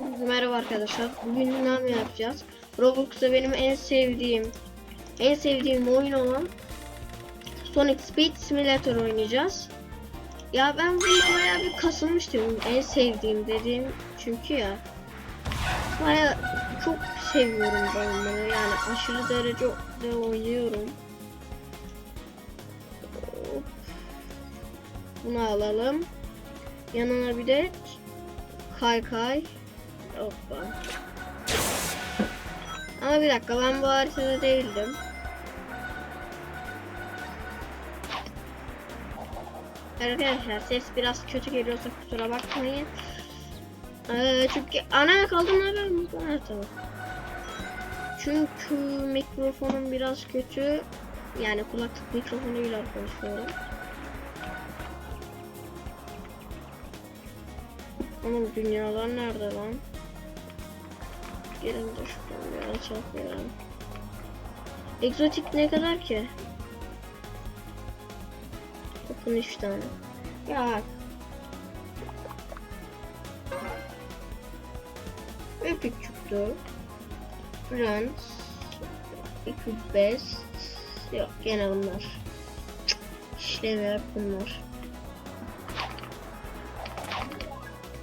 Merhaba arkadaşlar. Bugün ne yapacağız? Roblox'ta benim en sevdiğim en sevdiğim oyun olan Sonic Speed Simulator oynayacağız. Ya ben bunu bayağı bir kasılmıştım. En sevdiğim dediğim çünkü ya. Bayağı çok seviyorum ben bunu. Yani aşırı derecede oynuyorum. Bunu alalım. Yanına bir de kaykay. Hoppa. Ama bir dakika ben bu haritada değildim. Arkadaşlar ses biraz kötü geliyorsa kusura bakmayın. Ee, çünkü ana kaldım ben? Ha, tamam. Çünkü mikrofonum biraz kötü. Yani kulaklık mikrofonuyla konuşuyorum. Oğlum dünyalar nerede lan? De şuradan bir açalım. Egzotik ne kadar ki? Bakın 3 tane. Ya. Epic çıktı. Friends. Epic Best. Yok gene bunlar. Cık, İşlemiyor bunlar.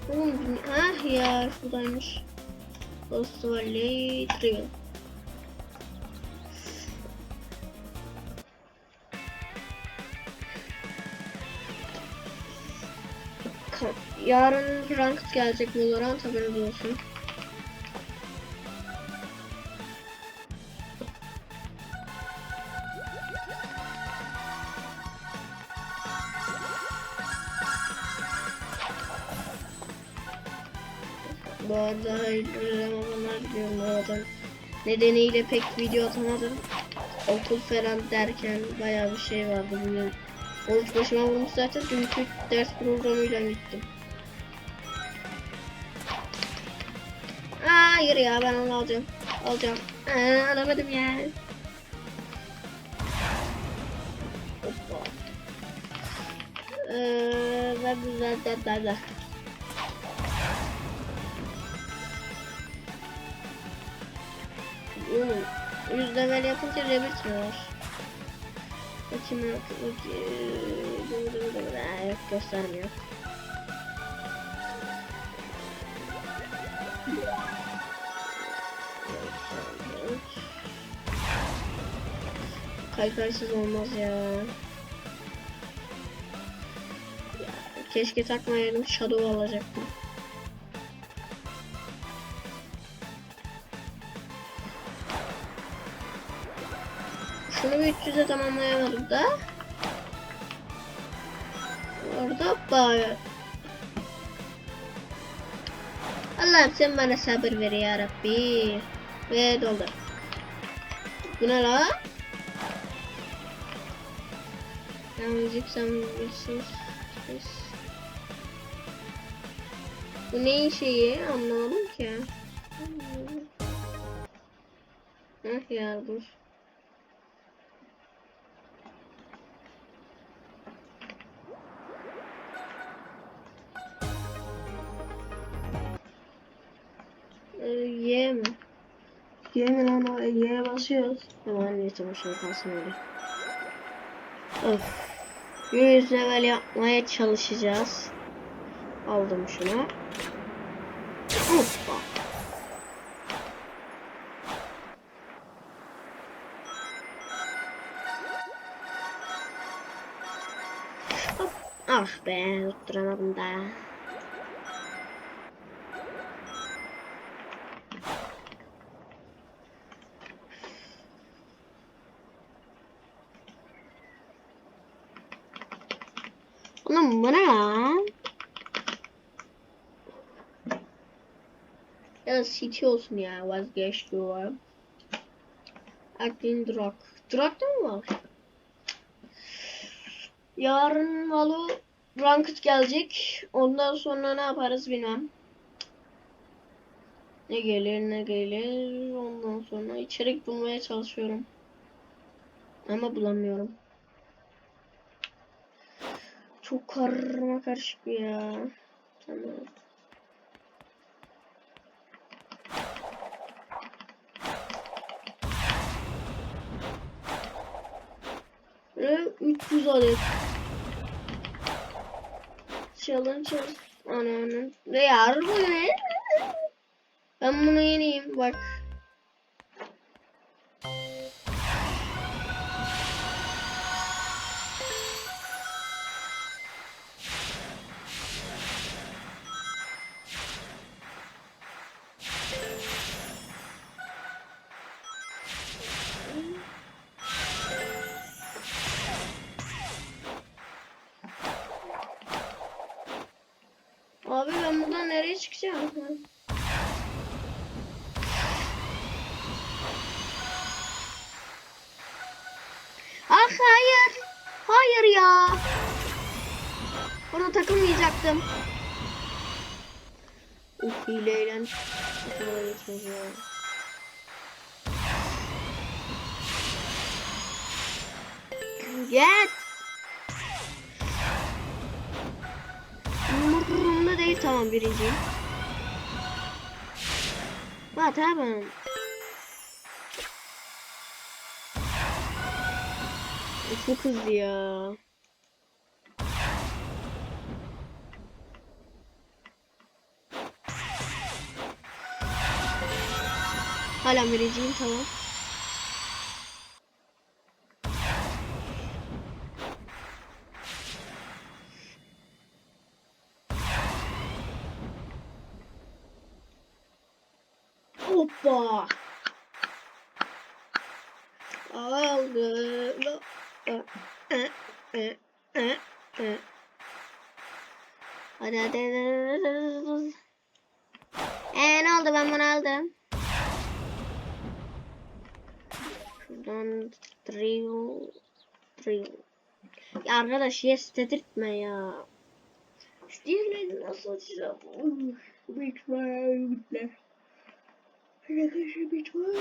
Oğlum ha ya şuradaymış. Ka- Yarın rank gelecek Valorant haberiniz olsun. Bu arada hayırlı Ramazanlar diliyorum arada. Nedeniyle pek video atamadım. Okul falan derken bayağı bir şey vardı bugün. Oruç başıma vurmuş zaten dünkü ders programıyla gittim. Hayır ya ben onu alacağım. Alacağım. Aa, alamadım ya. Hoppa. Ee, ben ben ben ben ben. Hmm, Yüz level yapınca rebirth mi var? Bakayım yok. Aa, yok göstermiyor. Kaykaysız olmaz ya. ya. Keşke takmayaydım shadow alacaktım. Şunu bir 300'e tamamlayamadım da. Orada bayağı. Allah'ım sen bana sabır ver ya Rabbi. Ve doldur. Bu ne la? Müzik bilirsin. Bu neyin şeyi anlamadım ki. Heh ya Y mi lan o? Y'ye basıyoruz. Tamam neyse boşuna kalsın öyle. Of. 100 level yapmaya çalışacağız. Aldım şunu. Hoppa. Hop. Ah be tutturamadım da. Oğlum bu ne lan? Ya City olsun ya vazgeçiyorum. Aklin Drak. Drak da mı var? Yarın Valo Ranked gelecek. Ondan sonra ne yaparız bilmem. Ne gelir ne gelir. Ondan sonra içerik bulmaya çalışıyorum. Ama bulamıyorum. Çok karma karışık ya. Tamam. Ve 300 adet. Challenge. Ananın. Ya harbi ne? Ben bunu yeneyim bak. Abi ben buradan nereye çıkacağım? Ah hayır. Hayır ya. Orada takılmayacaktım. Uf hileyle. Aklıma Umurumda değil tamam birinciyim. Ha tamam. Çok hızlı ya. Hala birinciyim tamam. Hoppa. Aldı. E, e, e, e, e. Hadi hadi. Eee ne oldu ben bunu aldım. Şuradan drill drill. Ya arkadaş yes dedirtme ya. Diğerlerini nasıl açacağım? Bitmez bitmez. Arkadaşlar bitmez.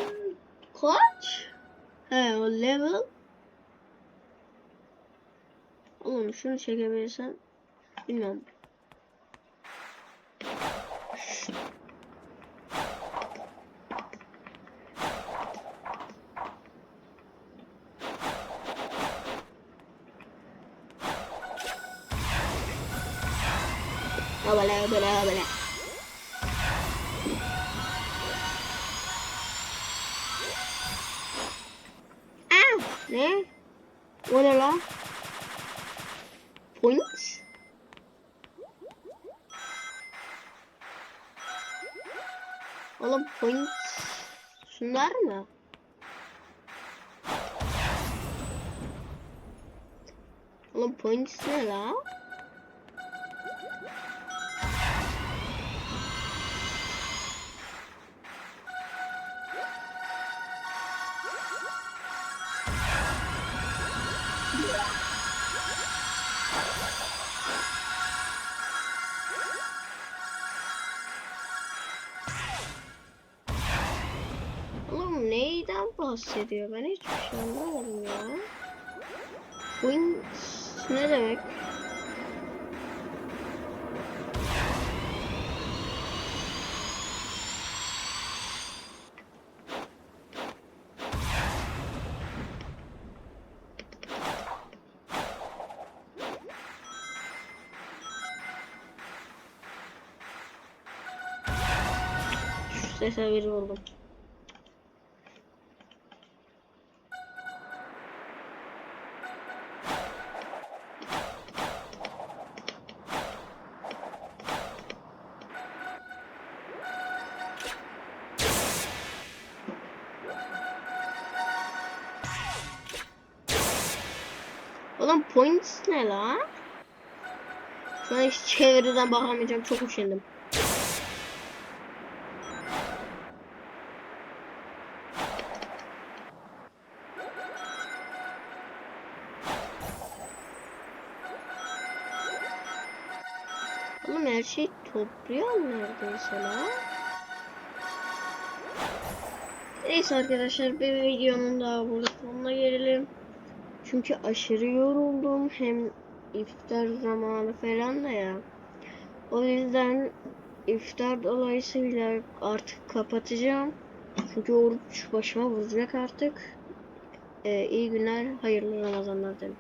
Kaç? He o level. Oğlum şunu çekebilirsen bilmiyorum. Abala abala abala. Oğlum points şunlar mı? Oğlum points ne la? Neyden bahsediyor? Ben hiçbir şey anlamadım ya. Wings ne demek? Şu sese bir oldum. Points ne la? Şu an hiç çeviriden bakamayacağım. Çok üşendim. Oğlum her şey topluyor neredeyse la. Neyse arkadaşlar bir videonun daha burada sonuna gelelim. Çünkü aşırı yoruldum. Hem iftar zamanı falan da ya. O yüzden iftar dolayısıyla artık kapatacağım. Çünkü oruç başıma vuracak artık. Ee, iyi günler, hayırlı Ramazanlar dedim.